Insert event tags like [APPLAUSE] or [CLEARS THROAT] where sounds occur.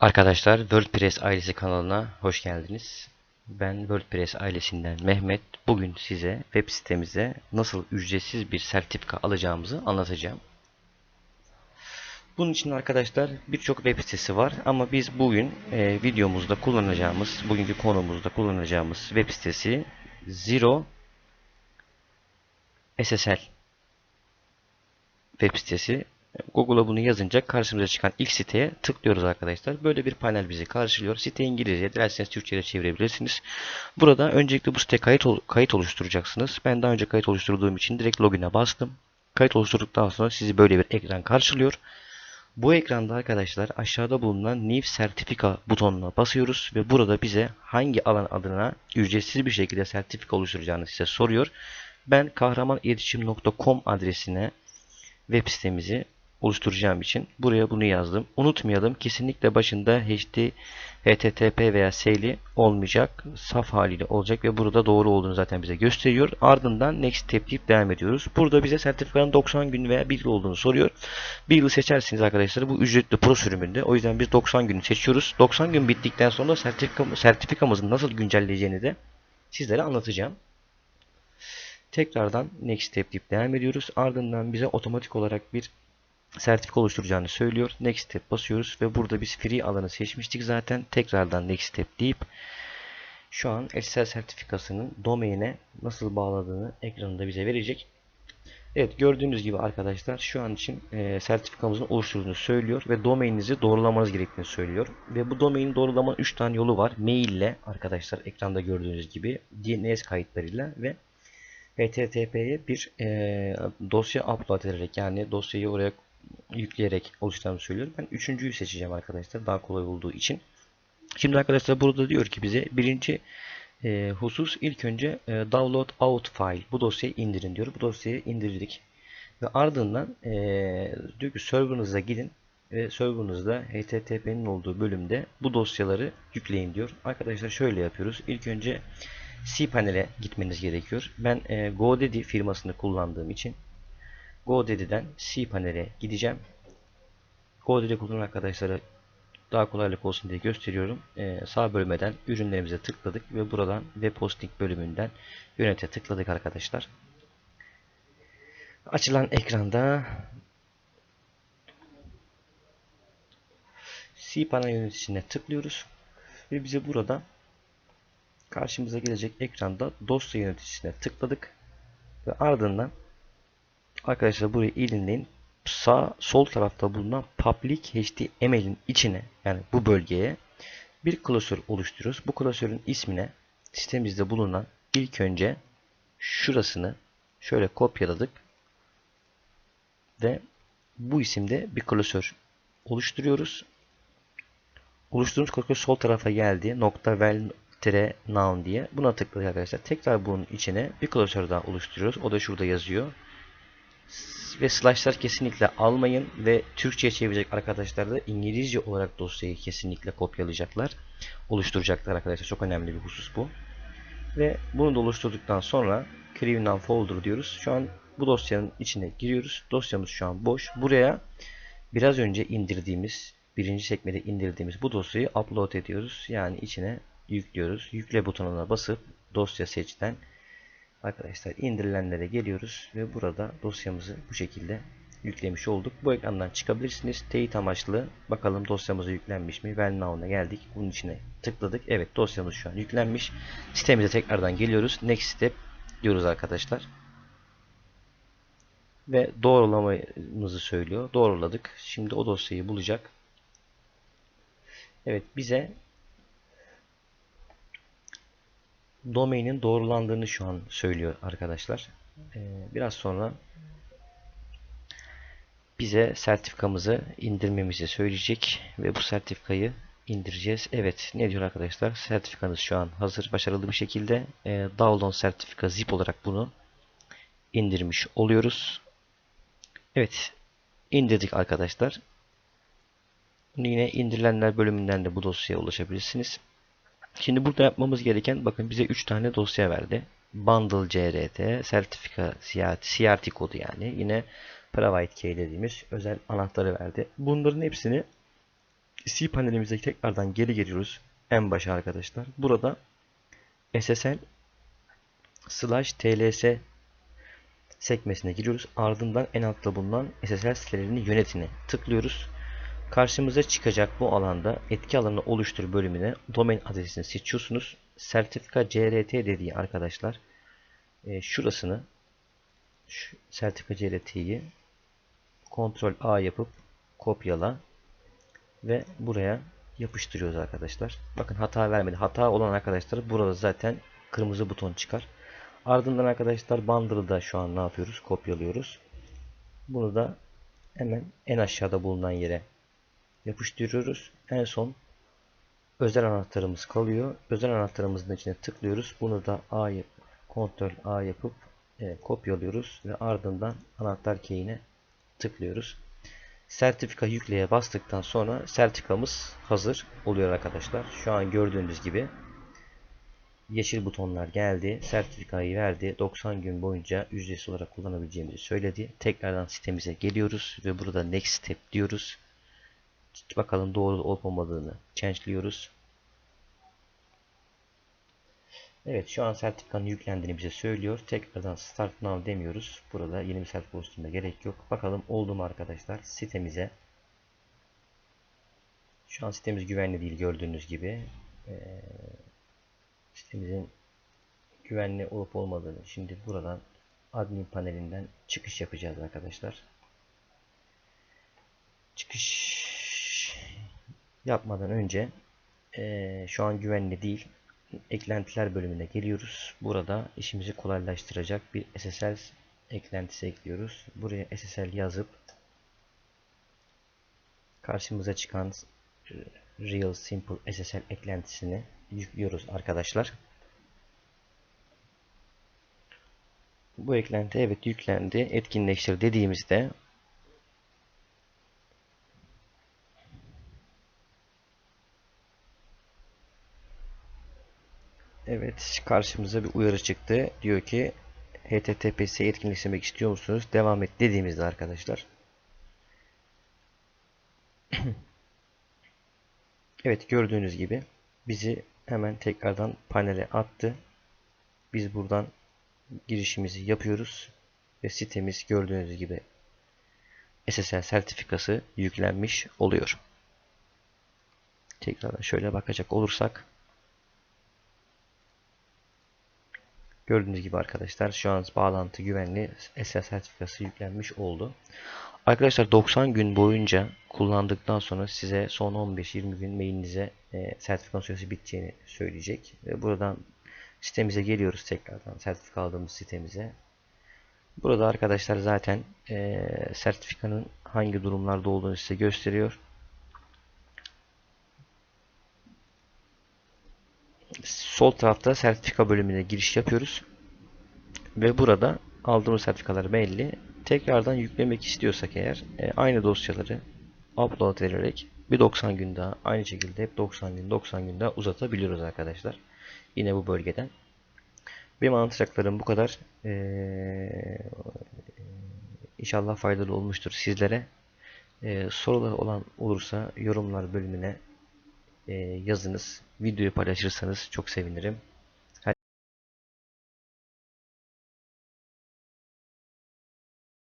Arkadaşlar WordPress ailesi kanalına hoş geldiniz. Ben WordPress ailesinden Mehmet. Bugün size web sitemize nasıl ücretsiz bir sertifika alacağımızı anlatacağım. Bunun için arkadaşlar birçok web sitesi var ama biz bugün e, videomuzda kullanacağımız, bugünkü konumuzda kullanacağımız web sitesi Zero SSL web sitesi. Google'a bunu yazınca karşımıza çıkan ilk siteye tıklıyoruz arkadaşlar. Böyle bir panel bizi karşılıyor. Site İngilizce, dilerseniz Türkçe'ye çevirebilirsiniz. Burada öncelikle bu site kayıt, kayıt oluşturacaksınız. Ben daha önce kayıt oluşturduğum için direkt login'e bastım. Kayıt oluşturduktan sonra sizi böyle bir ekran karşılıyor. Bu ekranda arkadaşlar aşağıda bulunan New Sertifika butonuna basıyoruz ve burada bize hangi alan adına ücretsiz bir şekilde sertifika oluşturacağını size soruyor. Ben kahramaniletişim.com adresine web sitemizi oluşturacağım için buraya bunu yazdım. Unutmayalım kesinlikle başında HD, HTTP veya SL olmayacak. Saf haliyle olacak ve burada doğru olduğunu zaten bize gösteriyor. Ardından next step deyip devam ediyoruz. Burada bize sertifikanın 90 gün veya 1 yıl olduğunu soruyor. 1 yılı seçersiniz arkadaşlar. Bu ücretli pro sürümünde. O yüzden biz 90 günü seçiyoruz. 90 gün bittikten sonra sertifika, sertifikamızın nasıl güncelleyeceğini de sizlere anlatacağım. Tekrardan next step deyip devam ediyoruz. Ardından bize otomatik olarak bir sertifika oluşturacağını söylüyor. Next step basıyoruz ve burada biz free alanı seçmiştik zaten. Tekrardan next step deyip şu an SSL sertifikasının domaine nasıl bağladığını ekranında bize verecek. Evet gördüğünüz gibi arkadaşlar şu an için e, sertifikamızın oluşturduğunu söylüyor ve domaininizi doğrulamanız gerektiğini söylüyor. Ve bu domaini doğrulamanın 3 tane yolu var. Mail ile arkadaşlar ekranda gördüğünüz gibi DNS kayıtlarıyla ve HTTP'ye bir e, dosya upload ederek yani dosyayı oraya yükleyerek oluşturacağımı söylüyor. Ben üçüncüyü seçeceğim arkadaşlar daha kolay olduğu için. Şimdi arkadaşlar burada diyor ki bize birinci e, husus ilk önce e, download out file bu dosyayı indirin diyor. Bu dosyayı indirdik. Ve ardından e, diyor ki serverınıza gidin ve serverınızda HTTP'nin olduğu bölümde bu dosyaları yükleyin diyor. Arkadaşlar şöyle yapıyoruz. İlk önce cPanel'e gitmeniz gerekiyor. Ben e, GoDaddy firmasını kullandığım için GoDaddy'den cPanel'e gideceğim. GoDaddy kullanan arkadaşlara daha kolaylık olsun diye gösteriyorum. E, sağ bölmeden ürünlerimize tıkladık ve buradan web hosting bölümünden yönete tıkladık arkadaşlar. Açılan ekranda cPanel yöneticisine tıklıyoruz ve bize burada karşımıza gelecek ekranda dosya yöneticisine tıkladık ve ardından arkadaşlar burayı iyi dinleyin sağ sol tarafta bulunan public HTML'in içine yani bu bölgeye bir klasör oluşturuyoruz. Bu klasörün ismine sitemizde bulunan ilk önce şurasını şöyle kopyaladık ve bu isimde bir klasör oluşturuyoruz. Oluşturduğumuz klasör sol tarafa geldi. Nokta vel tire noun diye. Buna tıkladık arkadaşlar. Tekrar bunun içine bir klasör daha oluşturuyoruz. O da şurada yazıyor. Ve slashlar kesinlikle almayın ve Türkçe'ye çevirecek arkadaşlar da İngilizce olarak dosyayı kesinlikle kopyalayacaklar. Oluşturacaklar arkadaşlar. Çok önemli bir husus bu. Ve bunu da oluşturduktan sonra Now Folder diyoruz. Şu an bu dosyanın içine giriyoruz. Dosyamız şu an boş. Buraya biraz önce indirdiğimiz, birinci sekmede indirdiğimiz bu dosyayı upload ediyoruz. Yani içine yüklüyoruz. Yükle butonuna basıp dosya seçten arkadaşlar indirilenlere geliyoruz ve burada dosyamızı bu şekilde yüklemiş olduk. Bu ekrandan çıkabilirsiniz. Teyit amaçlı bakalım dosyamıza yüklenmiş mi? Well now'una geldik. Bunun içine tıkladık. Evet dosyamız şu an yüklenmiş. Sitemize tekrardan geliyoruz. Next step diyoruz arkadaşlar. Ve doğrulamamızı söylüyor. Doğruladık. Şimdi o dosyayı bulacak. Evet bize domainin doğrulandığını şu an söylüyor arkadaşlar. Ee, biraz sonra bize sertifikamızı indirmemizi söyleyecek ve bu sertifikayı indireceğiz. Evet ne diyor arkadaşlar? Sertifikanız şu an hazır başarılı bir şekilde e, download sertifika zip olarak bunu indirmiş oluyoruz. Evet indirdik arkadaşlar. Yine indirilenler bölümünden de bu dosyaya ulaşabilirsiniz. Şimdi burada yapmamız gereken bakın bize 3 tane dosya verdi. Bundle CRT, sertifika CRT kodu yani. Yine private key dediğimiz özel anahtarı verdi. Bunların hepsini C panelimize tekrardan geri geliyoruz. En başa arkadaşlar. Burada SSL slash TLS sekmesine giriyoruz. Ardından en altta bulunan SSL sitelerinin yönetine tıklıyoruz. Karşımıza çıkacak bu alanda etki alanını oluştur bölümüne domain adresini seçiyorsunuz. Sertifika CRT dediği arkadaşlar e, şurasını şu sertifika CRT'yi Ctrl A yapıp kopyala ve buraya yapıştırıyoruz arkadaşlar. Bakın hata vermedi. Hata olan arkadaşlar burada zaten kırmızı buton çıkar. Ardından arkadaşlar bundle'ı da şu an ne yapıyoruz? Kopyalıyoruz. Bunu da hemen en aşağıda bulunan yere yapıştırıyoruz. En son özel anahtarımız kalıyor. Özel anahtarımızın içine tıklıyoruz. Bunu da A Ctrl A yapıp e, kopyalıyoruz ve ardından anahtar keyine tıklıyoruz. Sertifika yükleye bastıktan sonra sertifikamız hazır oluyor arkadaşlar. Şu an gördüğünüz gibi yeşil butonlar geldi. Sertifikayı verdi. 90 gün boyunca ücretsiz olarak kullanabileceğimizi söyledi. Tekrardan sitemize geliyoruz ve burada next step diyoruz. Bakalım doğru olup olmadığını change'liyoruz. Evet şu an sertifikanın yüklendiğini bize söylüyor. Tekrardan start now demiyoruz. Burada yeni bir sertifika oluşturmaya gerek yok. Bakalım oldu mu arkadaşlar sitemize. Şu an sitemiz güvenli değil gördüğünüz gibi. Ee, sitemizin güvenli olup olmadığını şimdi buradan admin panelinden çıkış yapacağız arkadaşlar. Çıkış yapmadan önce e, şu an güvenli değil eklentiler bölümüne geliyoruz. Burada işimizi kolaylaştıracak bir SSL eklentisi ekliyoruz. Buraya SSL yazıp karşımıza çıkan e, Real Simple SSL eklentisini yüklüyoruz arkadaşlar. Bu eklenti evet yüklendi. Etkinleştir dediğimizde Evet karşımıza bir uyarı çıktı. Diyor ki HTTPS'i etkinleştirmek istiyor musunuz? Devam et dediğimizde arkadaşlar. [CLEARS THROAT] evet gördüğünüz gibi bizi hemen tekrardan panele attı. Biz buradan girişimizi yapıyoruz. Ve sitemiz gördüğünüz gibi SSL sertifikası yüklenmiş oluyor. Tekrardan şöyle bakacak olursak Gördüğünüz gibi arkadaşlar şu an bağlantı güvenli SSL sertifikası yüklenmiş oldu. Arkadaşlar 90 gün boyunca kullandıktan sonra size son 15-20 gün mailinize e, sertifika süresi biteceğini söyleyecek. Ve buradan sitemize geliyoruz tekrardan sertifika aldığımız sitemize. Burada arkadaşlar zaten e, sertifikanın hangi durumlarda olduğunu size gösteriyor. Sol tarafta sertifika bölümüne giriş yapıyoruz. Ve burada aldığımız sertifikalar belli. Tekrardan yüklemek istiyorsak eğer e, aynı dosyaları upload vererek bir 90 gün daha aynı şekilde hep 90 gün 90 gün daha uzatabiliyoruz arkadaşlar. Yine bu bölgeden. Benim anlatacaklarım bu kadar. Ee, inşallah faydalı olmuştur sizlere. Ee, sorular olan olursa yorumlar bölümüne yazınız. Videoyu paylaşırsanız çok sevinirim.